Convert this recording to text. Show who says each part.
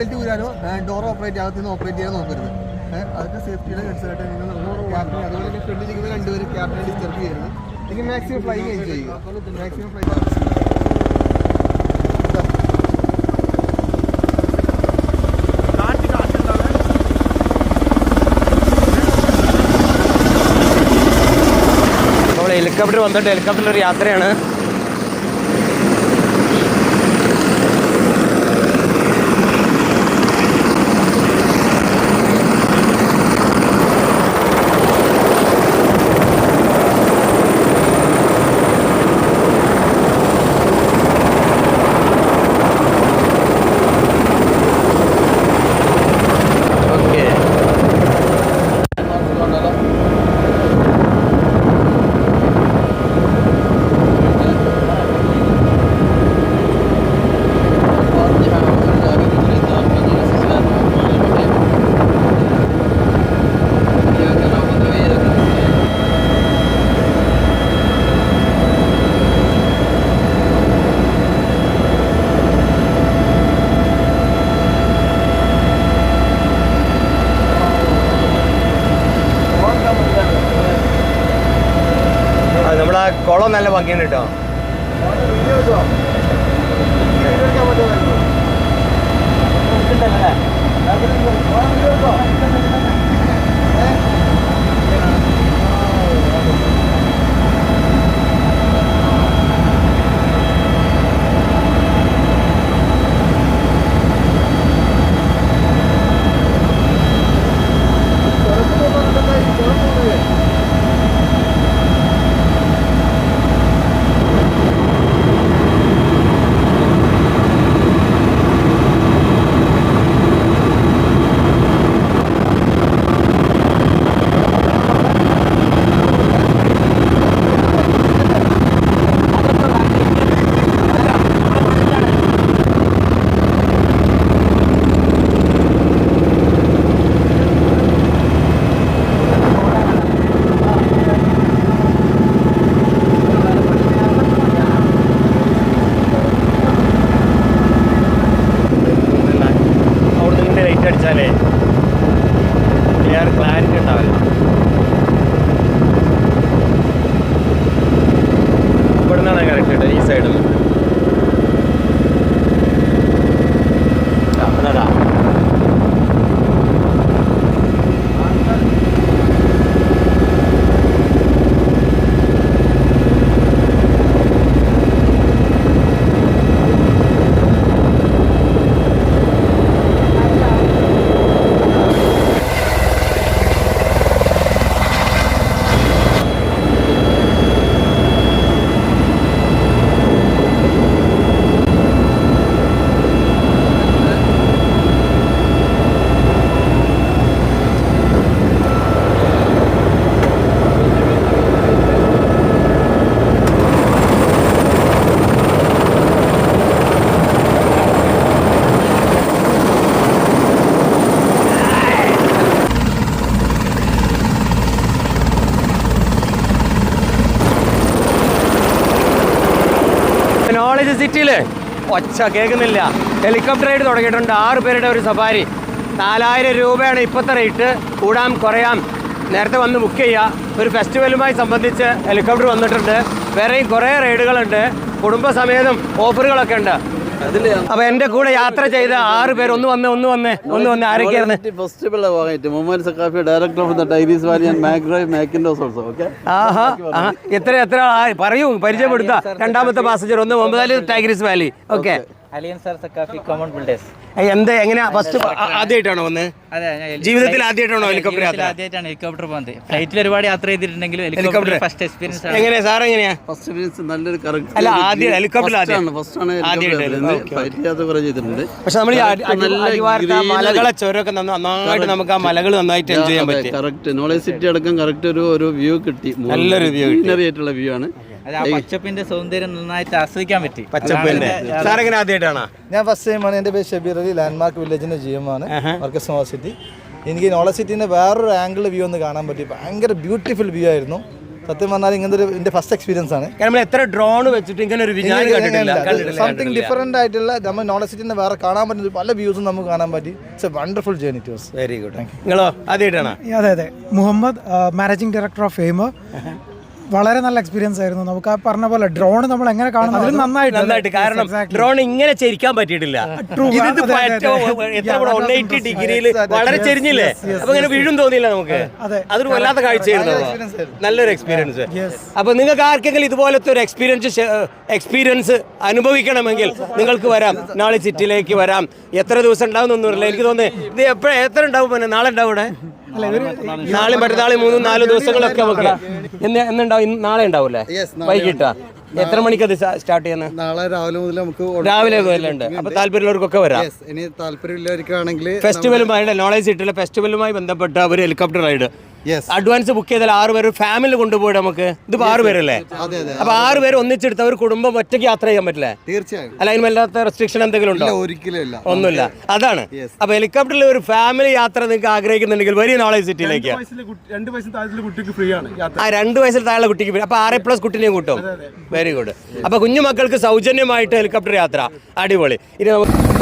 Speaker 1: Belt ഊരാനോ door operate അകത്ത് നിന്ന് operate ചെയ്യാൻ നോക്കരുത്. അതൊക്കെ സേഫ്റ്റിയുടെ കൺസേർട്ട് നിങ്ങൾ ക്യാപ്റ്റൻ അതുപോലെ തന്നെ ഫ്രണ്ടിൽ ഇരിക്കുന്ന രണ്ടുപേരും ക്യാപ്റ്റനെ ഡിസ്റ്റർബ് ചെയ്യരുത്. എനിക്ക് മാക്സിമം ഫ്ലൈ എൻജോയ് ചെയ്യുക മാക്സിമം ഫ്ലൈ
Speaker 2: ഹെലികോപ്റ്റർ വന്നിട്ട് ഹെലികോപ്റ്ററിൽ ഒരു യാത്രയാണ്. നല്ല ഭംഗിയാണ് കേട്ടോ ക്ലിയർ ക്ലാരിറ്റി ഉണ്ടാവില്ല. ഇവിടെ നിന്നാണ് കറക്റ്റ് ഈ സൈഡിൽ നിന്ന് അതാ നോളജ് സിറ്റിയിൽ ഒച്ച കേൾക്കുന്നില്ല. ഹെലികോപ്റ്റർ റൈഡ് തുടങ്ങിയിട്ടുണ്ട്. ആറ് പേരുടെ ഒരു സഫാരി. നാലായിരം രൂപയാണ് ഇപ്പോഴത്തെ റേറ്റ് കൂടാം കുറയാം. നേരത്തെ വന്ന് ബുക്ക് ചെയ്യുക ഒരു ഫെസ്റ്റിവലുമായി സംബന്ധിച്ച് ഹെലികോപ്റ്റർ വന്നിട്ടുണ്ട്. വേറെയും കുറേ റൈഡുകളുണ്ട് കുടുംബസമേതം ഓഫറുകളൊക്കെ ഉണ്ട്. അപ്പൊ എന്റെ കൂടെ യാത്ര ചെയ്ത ആറ് പേര് ഒന്ന് വന്ന് ഒന്ന് വന്ന് ഒന്ന് വന്ന് ആരൊക്കെയായിരുന്നു?
Speaker 3: Director of the dairies valley and മാഗ്രോയ് Mackintosh also okay
Speaker 2: ആഹാ എത്ര എത്ര പറയൂ പരിചയപ്പെടുത്താം. രണ്ടാമത്തെ പാസഞ്ചർ ഒന്ന് മുമ്പതാലി ടൈഗ്രീസ് വാലി ഓക്കെ എന്ത് എങ്ങനെയാ? ഫസ്റ്റ് ആദ്യമായിട്ടാണോ വന്ന്?
Speaker 4: അതെ ഞാൻ
Speaker 2: ജീവിതത്തിൽ ആദ്യമായിട്ടാണോ ഹെലികോപ്റ്റർ യാത്ര?
Speaker 4: ആദ്യമായിട്ടാണ് ഹെലികോപ്റ്റർ പോകുന്നത് ഫ്ലൈറ്റിൽ ഒരുപാട് യാത്ര ചെയ്തിട്ടുണ്ടെങ്കിലും
Speaker 2: ഹെലികോപ്റ്റർ.
Speaker 4: ഫസ്റ്റ് എക്സ്പീരിയൻസ് ആണ്.
Speaker 2: എങ്ങനെയാ സാർ എങ്ങനെയാ?
Speaker 3: ഫസ്റ്റ് എക്സ്പീരിയൻസ് നല്ലൊരു കറക്റ്റ്
Speaker 2: അല്ല, ആദ്യം helicopter ആദ്യം.
Speaker 3: ഫസ്റ്റ് ആണ് ഹെലികോപ്റ്റർ ചെയ്തിട്ടുണ്ട്.
Speaker 2: പക്ഷെ നമ്മൾ. മലകളെ ചുരമൊക്കെ നന്നായിട്ട് നമുക്ക് ആ മലകൾ നന്നായിട്ട് എൻജോയ് ചെയ്യാൻ പറ്റും.
Speaker 3: കറക്റ്റ് നോളേജ് സിറ്റി അടക്കം കറക്റ്റ് ഒരു ഒരു വ്യൂ കിട്ടി.
Speaker 2: നല്ലൊരു
Speaker 3: വ്യൂ ആയിട്ടുള്ള വ്യൂ ആണ്.
Speaker 4: അത് ആ പച്ചപ്പിന്റെ സൗന്ദര്യം നന്നായിട്ട് ആസ്വദിക്കാൻ പറ്റി.
Speaker 2: പച്ചപ്പിന്റെ. ആദ്യമായിട്ടാണോ?
Speaker 5: ഞാൻ ഫസ്റ്റ് ടൈമാണ് എന്റെ പേര് ഷബീർ അലി ലാൻഡ്മാർക്ക് വില്ലേജിന്റെ ജി എം ആണ്. Works knowledge city. എനിക്ക് നോള സിറ്റിന്റെ വേറൊരു ആംഗിൾ വ്യൂ ഒന്ന് കാണാൻ പറ്റി. ഭയങ്കര ബ്യൂട്ടിഫുൾ വ്യൂ ആയിരുന്നു. സത്യം പറഞ്ഞാൽ ഇങ്ങനത്തെ ഒരു എന്റെ ഫസ്റ്റ് എക്സ്പീരിയൻസ് ആണ്.
Speaker 2: നമ്മൾ എത്ര ഡ്രോൺ വെച്ചിട്ട് ഇങ്ങനെ ഒരു
Speaker 5: സംതിങ് ഡിഫറെന്റ് ആയിട്ടുള്ള നമ്മൾ നോളജ് സിറ്റിന്റെ വേറെ കാണാൻ പറ്റുന്ന പല വ്യൂസും നമുക്ക് കാണാൻ പറ്റി. It's a wonderful journey to
Speaker 2: very good നിങ്ങളോ? ആദ്യമായിട്ടാണോ?
Speaker 6: അതെ അതെ. Muhammad managing director of fame വളരെ നല്ല എക്സ്പീരിയൻസ് ആയിരുന്നു. നമുക്ക് ആ പറഞ്ഞ പോലെ ഡ്രോൺ നമ്മൾ എങ്ങനെ കാണുന്നു അതിലും നന്നായിട്ട്
Speaker 2: നന്നായിട്ട് കാരണം ഡ്രോൺ ഇങ്ങനെ ചരിക്കാൻ പറ്റിയിട്ടില്ല. ഡിഗ്രിയിൽ വളരെ ചെരിഞ്ഞില്ലേ? അപ്പൊ ഇങ്ങനെ വീഴും തോന്നിയില്ല നമുക്ക്. അതൊരു വല്ലാത്ത കാഴ്ചയായിരുന്നു. നല്ലൊരു എക്സ്പീരിയൻസ് അപ്പൊ നിങ്ങൾക്ക് ആർക്കെങ്കിലും ഇതുപോലത്തെ ഒരു എക്സ്പീരിയൻസ് എക്സ്പീരിയൻസ് അനുഭവിക്കണമെങ്കിൽ നിങ്ങൾക്ക് വരാം. നാളെ ചിറ്റിലേക്ക് വരാം. എത്ര ദിവസം ഉണ്ടാവും എന്നൊന്നുമില്ല എനിക്ക് തോന്നുന്നു ഇത് എപ്പോഴും എത്ര ഉണ്ടാവും പിന്നെ നാളെ ഉണ്ടാവും ഇവിടെ? നാളെ മറ്റന്നാളെ മൂന്നും നാല് ദിവസങ്ങളൊക്കെ നമുക്ക് എന്ന് എന്നുണ്ടാവും നാളെ ഉണ്ടാവൂലേ
Speaker 1: Yes, നാളെ
Speaker 2: വൈകിട്ടാ? എത്ര മണിക്ക് അത് സ്റ്റാർട്ട് ചെയ്യുന്നത്
Speaker 1: നാളെ രാവിലെ മുതൽ നമുക്ക്
Speaker 2: രാവിലെ ഉണ്ട് അപ്പൊ താല്പര്യമുള്ളവർക്കൊക്കെ വരാം.
Speaker 1: Yes, ഇനി താല്പര്യമില്ലവർക്കാണെങ്കിൽ
Speaker 2: ഫെസ്റ്റിവലുമായി നോളേജ് കിട്ടില്ല. ഫെസ്റ്റിവലുമായി ബന്ധപ്പെട്ട ഒരു ഹെലികോപ്റ്റർ റൈഡ് അഡ്വാൻസ് ബുക്ക് ചെയ്താൽ ആറ് പേര് ഫാമിലി കൊണ്ടുപോയി നമുക്ക്. ഇതിപ്പോ ആറ് പേരല്ലേ?
Speaker 1: അതെ അതെ.
Speaker 2: അപ്പൊ ആറ് പേര് ഒന്നിച്ചെടുത്ത ഒരു കുടുംബം ഒറ്റയ്ക്ക് യാത്ര ചെയ്യാൻ പറ്റില്ലേ?
Speaker 1: തീർച്ചയായും.
Speaker 2: അല്ല അതിന് വല്ലാത്ത റെസ്ട്രിക്ഷൻ എന്തെങ്കിലും ഉണ്ടോ?
Speaker 1: ഇല്ല ഒരിക്കലും
Speaker 2: ഒന്നുമില്ല. അതാണ്.
Speaker 1: Yes.
Speaker 2: അപ്പൊ ഹെലികോപ്റ്ററിൽ ഒരു ഫാമിലി യാത്ര നിങ്ങൾക്ക് ആഗ്രഹിക്കുന്നുണ്ടെങ്കിൽ വലിയ നോളേജ് സിറ്റിയിലേക്ക്
Speaker 7: രണ്ട് വയസ്സിന് താഴത്തുള്ള കുട്ടിക്ക് ഫ്രീ ആണ്
Speaker 2: ആ രണ്ട് വയസ്സിൽ താഴെ കുട്ടിക്ക് ഫ്രീ അപ്പൊ ആറ് പ്ലസ് കുട്ടിനെയും കൂട്ടും. വെരി ഗുഡ് അപ്പൊ കുഞ്ഞു മക്കൾക്ക് സൗജന്യമായിട്ട് ഹെലികോപ്റ്റർ യാത്ര. അടിപൊളി. ഇനി നമുക്ക്